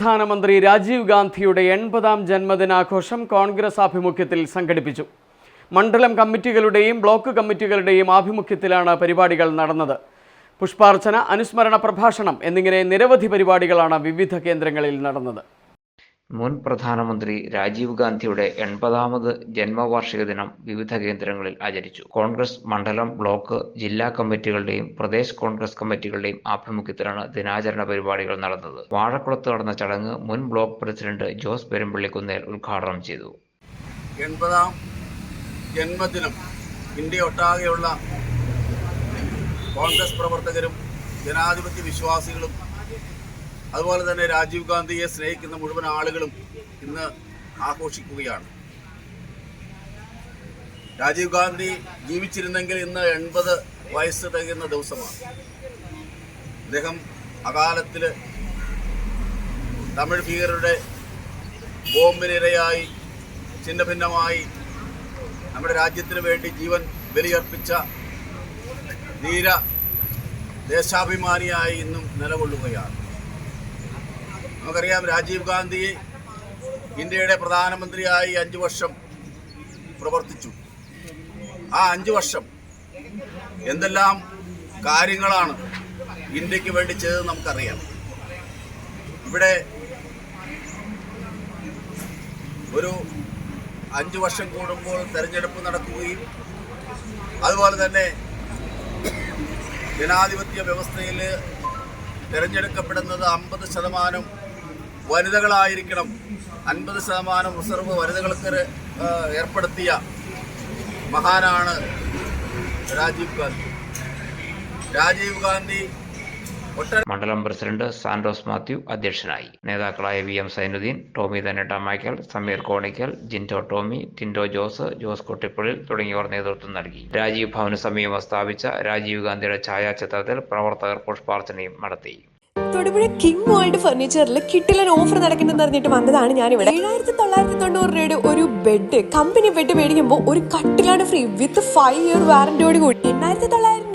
പ്രധാനമന്ത്രി രാജീവ് ഗാന്ധിയുടെ എൺപതാം ജന്മദിനാഘോഷം കോൺഗ്രസ് ആഭിമുഖ്യത്തിൽ സംഘടിപ്പിച്ചു. മണ്ഡലം കമ്മിറ്റികളുടെയും ബ്ലോക്ക് കമ്മിറ്റികളുടെയും ആഭിമുഖ്യത്തിലാണ് പരിപാടികൾ നടന്നത്. പുഷ്പാർച്ചന അനുസ്മരണ പ്രഭാഷണം എന്നിങ്ങനെ നിരവധി പരിപാടികളാണ് വിവിധ കേന്ദ്രങ്ങളിൽ നടന്നത്. മുൻ പ്രധാനമന്ത്രി രാജീവ് ഗാന്ധിയുടെ എൺപതാമത് ജന്മവാർഷിക ദിനം വിവിധ കേന്ദ്രങ്ങളിൽ ആചരിച്ചു. കോൺഗ്രസ് മണ്ഡലം ബ്ലോക്ക് ജില്ലാ കമ്മിറ്റികളുടെയും പ്രദേശ് കോൺഗ്രസ് കമ്മിറ്റികളുടെയും ആഭിമുഖ്യത്തിലാണ് ദിനാചരണ പരിപാടികൾ നടന്നത്. വാഴക്കുളത്ത് നടന്ന ചടങ്ങ് മുൻ ബ്ലോക്ക് പ്രസിഡന്റ് ജോസ് പെരുമ്പള്ളിക്കുന്നേൽ ഉദ്ഘാടനം ചെയ്തു. എൺപതാം ജന്മദിനം ഇന്ത്യ ഒട്ടാകെയുള്ള കോൺഗ്രസ് പ്രവർത്തകരും ജനാധിപത്യ വിശ്വാസികളും അതുപോലെ തന്നെ രാജീവ് ഗാന്ധിയെ സ്നേഹിക്കുന്ന മുഴുവൻ ആളുകളും ഇന്ന് ആഘോഷിക്കുകയാണ്. രാജീവ് ഗാന്ധി ജീവിച്ചിരുന്നെങ്കിൽ ഇന്ന് എൺപത് വയസ്സ് തികയുന്ന ദിവസമാണ്. അദ്ദേഹം അകാലത്തിൽ തമിഴ് ഭീകരരുടെ ബോംബിനിരയായി ഛിന്ന ഭിന്നമായി നമ്മുടെ രാജ്യത്തിന് വേണ്ടി ജീവൻ ബലിയർപ്പിച്ച ധീര ദേശാഭിമാനിയായി ഇന്നും നിലകൊള്ളുകയാണ്. നമുക്കറിയാം രാജീവ് ഗാന്ധി ഇന്ത്യയുടെ പ്രധാനമന്ത്രിയായി അഞ്ച് വർഷം പ്രവർത്തിച്ചു. ആ അഞ്ച് വർഷം എന്തെല്ലാം കാര്യങ്ങളാണ് ഇന്ത്യയ്ക്ക് വേണ്ടി ചെയ്തത് നമുക്കറിയാം. ഇവിടെ ഒരു അഞ്ച് വർഷം കൂടുമ്പോൾ തെരഞ്ഞെടുപ്പ് നടക്കുകയും അതുപോലെ തന്നെ ജനാധിപത്യ വ്യവസ്ഥയിൽ തിരഞ്ഞെടുക്കപ്പെടുന്നത് അമ്പത് ശതമാനം വനിതകളായിരിക്കണം. അൻപത് ശതമാനം റിസർവ് വനിതകൾക്ക് ഏർപ്പെടുത്തിയ മഹാനാണ് രാജീവ് ഗാന്ധി. രാജീവ് ഗാന്ധി മണ്ഡലം പ്രസിഡന്റ് സാൻഡോസ് മാത്യു അധ്യക്ഷനായി. നേതാക്കളായ വി എം സൈനുദ്ദീൻ ടോമി തന്നെട്ട മൈക്കൽ സമീർ കോണിക്കൽ ജിന്റോ ടോമി ടിൻഡോ ജോസ് ജോസ് കൊട്ടിപ്പുഴയിൽ തുടങ്ങിയവർ നേതൃത്വം നൽകി. രാജീവ് ഭവന് സമീപം സ്ഥാപിച്ച രാജീവ് ഗാന്ധിയുടെ ഛായാചിത്രത്തിൽ പ്രവർത്തകർ പുഷ്പാർച്ചനയും നടത്തി. തൊടുപുഴ കിങ് വേൾഡ് ഫർണിച്ചറിൽ കിട്ടിലൻ ഓഫർ നടക്കുന്നെന്ന് അറിഞ്ഞിട്ട് വന്നതാണ് ഞാൻ ഇവിടെ ഏഴായിരത്തി തൊള്ളായിരത്തി തൊണ്ണൂറ് രൂപയുടെ ഒരു ബെഡ് കമ്പനി ബെഡ് മേടിക്കുമ്പോൾ ഒരു കട്ടിലാണ് ഫ്രീ വിത്ത് ഫൈവ് ഇയർ വാറന്റിയോട് കൂടി. എണ്ണായിരത്തി തൊള്ളായിരം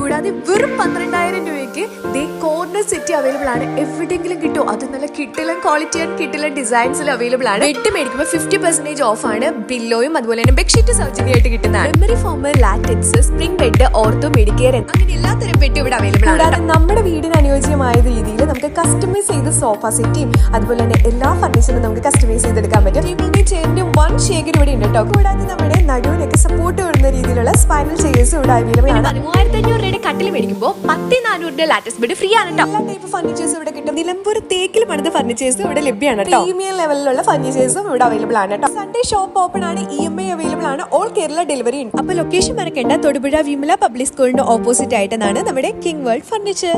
കൂടാതെ വെറും പന്ത്രണ്ടായിരം രൂപയ്ക്ക് ദി കോർണർ സെറ്റ് അവൈലബിൾ ആണ്. എവിടെയെങ്കിലും കിട്ടും? അത് നല്ല കിട്ടിലും ക്വാളിറ്റി ആൻഡ് കിട്ടിലും ഡിസൈൻസിൽ അവൈലബിൾ ആണ്. ബെഡ് മേടിക്കുമ്പോൾ ഫിഫ്റ്റി പെർസെന്റേജ് ഓഫ് ആണ്. ബില്ലോയും അതുപോലെ തന്നെ ബെഡ്ഷീറ്റ് സൗജന്യമായിട്ട് കിട്ടുന്നതാണ്. Memory foam latex spring bed ortho medicare അങ്ങനെ എല്ലാത്തരം ബെഡ് ഇവിടെ അവൈലബിൾ ആണ് കൂടാതെ നമ്മുടെ വീടിന് അനുയോജ്യമായ രീതിയിൽ നമുക്ക് കസ്റ്റമൈസ് ചെയ്ത് സോഫ സെറ്റിയും അതുപോലെ തന്നെ എല്ലാ ഫർണിച്ചറും നമുക്ക് കസ്റ്റമൈസ് ചെയ്തെടുക്കാൻ പറ്റും. ടേബിളിന്റെ ചെയറിന്റെ വൺ ഇവിടെ ഉണ്ട് കേട്ടോ. കൂടാതെ നമ്മുടെ നടുവിനൊക്കെ സപ്പോർട്ട് വരുന്ന രീതിയിലുള്ള സ്പൈനൽ ചെയേഴ്സും ഇവിടെ അവൈലബിൾ ആണ്. പതിമൂവായിരത്തി അഞ്ഞൂറ് രൂപയുടെ കട്ടിൽ മേടിക്കുമ്പോൾ പത്ത് നാനൂറിന്റെ ലാറ്റസ്റ്റ് ബെഡ് ഫ്രീ ആണ് എല്ലാ ടൈപ്പ് ഫർണിച്ചേഴ്സ് ഇവിടെ കിട്ടും. നിലമ്പൂർ തേക്കിൽ പണിത ഫർണിച്ചേഴ്സ് ഇവിടെ ലഭ്യമാണ് പ്രീമിയം ലെവലിലുള്ള ഫർണിച്ചേഴ്സും ഇവിടെ അവൈലബിൾ ആണ് കേട്ടോ. സൺഡേ ഷോപ്പ് ഓപ്പൺ ആണ് ഇ എം ഐ അവൈലബിൾ ആണ് ഓൾ കേരള ഡെലിവറി ഉണ്ട്. അപ്പൊ ലൊക്കേഷൻ മറക്കേണ്ട തൊടുപുഴ വിമല പബ്ലിക് സ്കൂളിന്റെ ഓപ്പോസിറ്റ് ആയിട്ടാണ് നമ്മുടെ കിങ് വേൾഡ് ഫർണിച്ചർ